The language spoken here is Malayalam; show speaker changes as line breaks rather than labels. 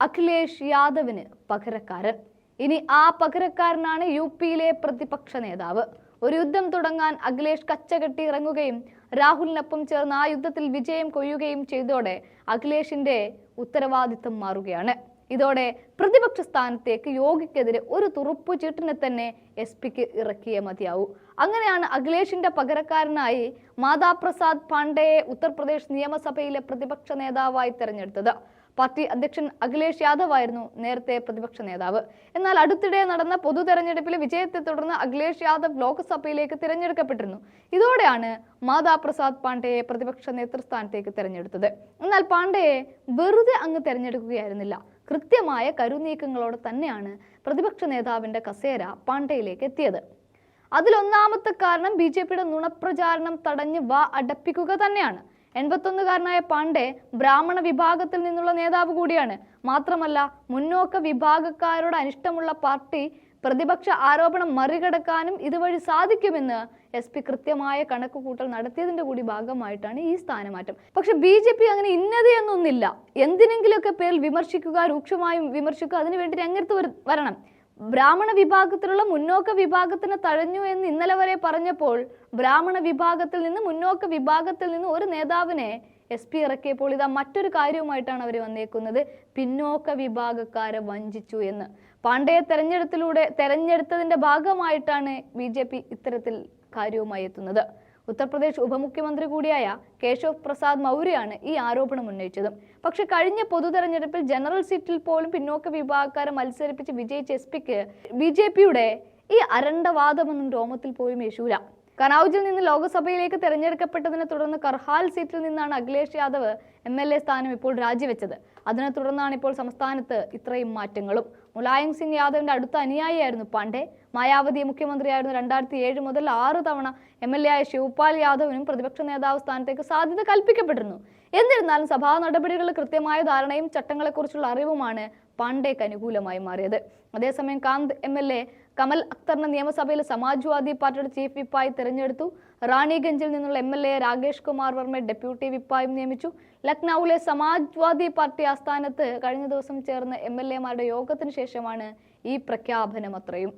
അഖിലേഷ് യാദവിന് പകരക്കാരൻ. ഇനി ആ പകരക്കാരനാണ് യു പിയിലെ പ്രതിപക്ഷ നേതാവ്. ഒരു യുദ്ധം തുടങ്ങാൻ അഖിലേഷ് കച്ചകെട്ടി ഇറങ്ങുകയും രാഹുലിനൊപ്പം ചേർന്ന് ആ യുദ്ധത്തിൽ വിജയം കൊയ്യുകയും ചെയ്തതോടെ അഖിലേഷിന്റെ ഉത്തരവാദിത്തം മാറുകയാണ്. ഇതോടെ പ്രതിപക്ഷ സ്ഥാനത്തേക്ക് യോഗിക്കെതിരെ ഒരു തുറുപ്പു ചീട്ടിനെ തന്നെ എസ് പിക്ക് ഇറക്കിയേ മതിയാവൂ. അങ്ങനെയാണ് അഖിലേഷിന്റെ പകരക്കാരനായി മാതാപ്രസാദ് പാണ്ഡെയെ ഉത്തർപ്രദേശ് നിയമസഭയിലെ പ്രതിപക്ഷ നേതാവായി തെരഞ്ഞെടുത്തത്. പാർട്ടി അധ്യക്ഷൻ അഖിലേഷ് യാദവ് ആയിരുന്നു നേരത്തെ പ്രതിപക്ഷ നേതാവ്. എന്നാൽ അടുത്തിടെ നടന്ന പൊതു തെരഞ്ഞെടുപ്പിലെ വിജയത്തെ തുടർന്ന് അഖിലേഷ് യാദവ് ലോക്സഭയിലേക്ക് തിരഞ്ഞെടുക്കപ്പെട്ടിരുന്നു. ഇതോടെയാണ് മാതാ പ്രസാദ് പാണ്ഡെയെ പ്രതിപക്ഷ നേതൃസ്ഥാനത്തേക്ക് തിരഞ്ഞെടുത്തത്. എന്നാൽ പാണ്ഡെയെ വെറുതെ അങ്ങ് തിരഞ്ഞെടുക്കുകയായിരുന്നില്ല. കൃത്യമായ കരുനീക്കങ്ങളോടെ തന്നെയാണ് പ്രതിപക്ഷ നേതാവിന്റെ കസേര പാണ്ഡെയിലേക്ക് എത്തിയത്. അതിലൊന്നാമത്തെ കാരണം ബി ജെ പിയുടെ നുണപ്രചാരണം തടഞ്ഞ് വാ അടപ്പിക്കുക തന്നെയാണ്. എൺപത്തൊന്നുകാരനായ പാണ്ഡെ ബ്രാഹ്മണ വിഭാഗത്തിൽ നിന്നുള്ള നേതാവ് കൂടിയാണ്. മാത്രമല്ല മുന്നോക്ക വിഭാഗക്കാരോട് അനിഷ്ടമുള്ള പാർട്ടി പ്രതിപക്ഷ ആരോപണം മറികടക്കാനും ഇതുവഴി സാധിക്കുമെന്ന് എസ് പി കൃത്യമായ കണക്കുകൂട്ടൽ നടത്തിയതിന്റെ കൂടി ഭാഗമായിട്ടാണ് ഈ സ്ഥാനമാറ്റം. പക്ഷെ ബി ജെ പി അങ്ങനെ ഇന്നത് എന്നൊന്നില്ല. എന്തിനെങ്കിലുമൊക്കെ പേരിൽ വിമർശിക്കുക രൂക്ഷമായും വിമർശിക്കുക അതിനുവേണ്ടി രംഗത്ത് വരണം. ബ്രാഹ്മണ വിഭാഗത്തിലുള്ള മുന്നോക്ക വിഭാഗത്തിന് തഴഞ്ഞു എന്ന് ഇന്നലെ വരെ പറഞ്ഞപ്പോൾ ബ്രാഹ്മണ വിഭാഗത്തിൽ നിന്ന് മുന്നോക്ക വിഭാഗത്തിൽ നിന്ന് ഒരു നേതാവിനെ എസ് പി ഇറക്കിയപ്പോൾ ഇതാ മറ്റൊരു കാര്യവുമായിട്ടാണ് അവർ വന്നേക്കുന്നത്. പിന്നോക്ക വിഭാഗക്കാരെ വഞ്ചിച്ചു എന്ന്. പാണ്ഡയ തെരഞ്ഞെടുത്തിലൂടെ തെരഞ്ഞെടുത്തതിന്റെ ഭാഗമായിട്ടാണ് ബി ജെ പി ഇത്തരത്തിൽ കാര്യവുമായി എത്തുന്നത്. ഉത്തർപ്രദേശ് ഉപമുഖ്യമന്ത്രി കൂടിയായ കേശവ് പ്രസാദ് മൗര്യയാണ് ഈ ആരോപണം ഉന്നയിച്ചത്. പക്ഷെ കഴിഞ്ഞ പൊതു തെരഞ്ഞെടുപ്പിൽ ജനറൽ സീറ്റിൽ പോലും പിന്നോക്ക വിഭാഗക്കാരെ മത്സരിപ്പിച്ച് വിജയിച്ച എസ് പിക്ക് ബി ജെ പിയുടെ ഈ അരണ്ടവാദമൊന്നും രോമത്തിൽ പോലും യേശൂല കനൌജിൽ നിന്ന് ലോക്സഭയിലേക്ക് തെരഞ്ഞെടുക്കപ്പെട്ടതിനെ തുടർന്ന് കർഹാൽ സീറ്റിൽ നിന്നാണ് Akhilesh Yadav M L A സ്ഥാനം ഇപ്പോൾ രാജിവെച്ചത്. അതിനെ തുടർന്നാണ് ഇപ്പോൾ സംസ്ഥാനത്ത് ഇത്രയും മാറ്റങ്ങളും. മുലായം സിംഗ് യാദവിന്റെ അടുത്ത അനുയായിയായിരുന്നു പാണ്ഡെ. മായാവതി മുഖ്യമന്ത്രിയായിരുന്നു രണ്ടായിരത്തി ഏഴ് മുതൽ ആറ് തവണ എം എൽ എ ആയ ശിവപാൽ യാദവിനും പ്രതിപക്ഷ നേതാവ് സ്ഥാനത്തേക്ക് സാധ്യത കൽപ്പിക്കപ്പെട്ടിരുന്നു. എന്നിരുന്നാലും സഭാ നടപടികളിൽ കൃത്യമായ ധാരണയും ചട്ടങ്ങളെക്കുറിച്ചുള്ള അറിവുമാണ് പാണ്ഡേക്ക് അനുകൂലമായി മാറിയത്. അതേസമയം Kanth M L A Kamal അക്തറിനെ നിയമസഭയിൽ സമാജ്വാദി പാർട്ടിയുടെ ചീഫ് വിപ്പായി തെരഞ്ഞെടുത്തു. റാണിഗഞ്ചിൽ നിന്നുള്ള M L A Rakesh Kumar വർമ്മയെ deputy വിപ്പായും നിയമിച്ചു. ലക്നൌവിലെ സമാജ്വാദി പാർട്ടി ആസ്ഥാനത്ത് കഴിഞ്ഞ ദിവസം ചേർന്ന എം എൽ എമാരുടെ യോഗത്തിന് ശേഷമാണ് ഈ പ്രഖ്യാപനം അത്രയും.